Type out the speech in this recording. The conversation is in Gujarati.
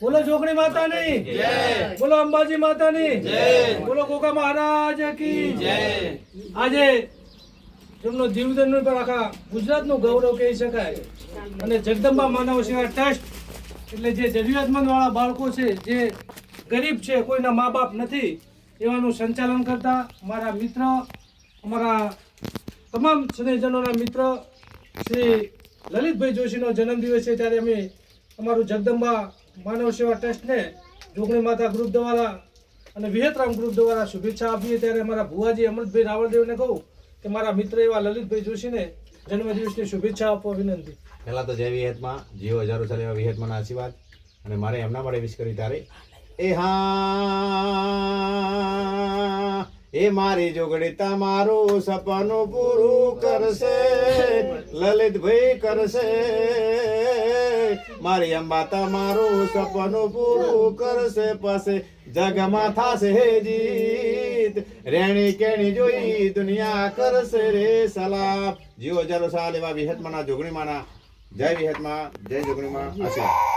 બોલો જોગણી માતાની બોલો અંબાજી માતાની બોલો ગોગા મહારાજ કી આજે તેમનો જીવદન પર આખા ગુજરાતનું ગૌરવ કહી શકાય. અને જગદંબા માનવ સેવા ટ્રસ્ટ એટલે જે જરૂરિયાતમંદ વાળા બાળકો છે જે ગરીબ છે કોઈના મા બાપ નથી એવાનું સંચાલન કરતા મારા મિત્ર અમારા તમામ સ્નેહજનોના મિત્ર શ્રી લલિતભાઈ જોશીનો જન્મદિવસ છે ત્યારે અમે અમારું જગદંબા માનવ સેવા ટ્રસ્ટને જોગણી માતા ગ્રુપ દ્વારા અને વિહતરામ ગ્રુપ દ્વારા શુભેચ્છા આપીએ ત્યારે અમારા ભુવાજી અમૃતભાઈ રાવળદેવને કહું કે મારા મિત્ર એવા લલિતભાઈ જોશીને જન્મદિવસની શુભેચ્છા આપવા વિનંતી પહેલાં તો જય વિહેતમાં જીઓ હજારો ચાલે એવા વિહેતમાંના આશીર્વાદ અને મારે એમના માટે વિશ કરી તારે. એ હા, એ મારી જોગડી તમારું સપનું પૂરું કરશે, લલિતભાઈ કરશે. મારી અંબા તમારું સપનું પૂરું કરશે પાસે. જગમાં થશે જીત, રેણી કેણી જોઈ દુનિયા કરશે રે સલામ જીવો જરો સાલ એવા વિહતમાના જોગણીમાના. જય વિહતમાં, જય જોગણીમાં. આશીર્વાદ.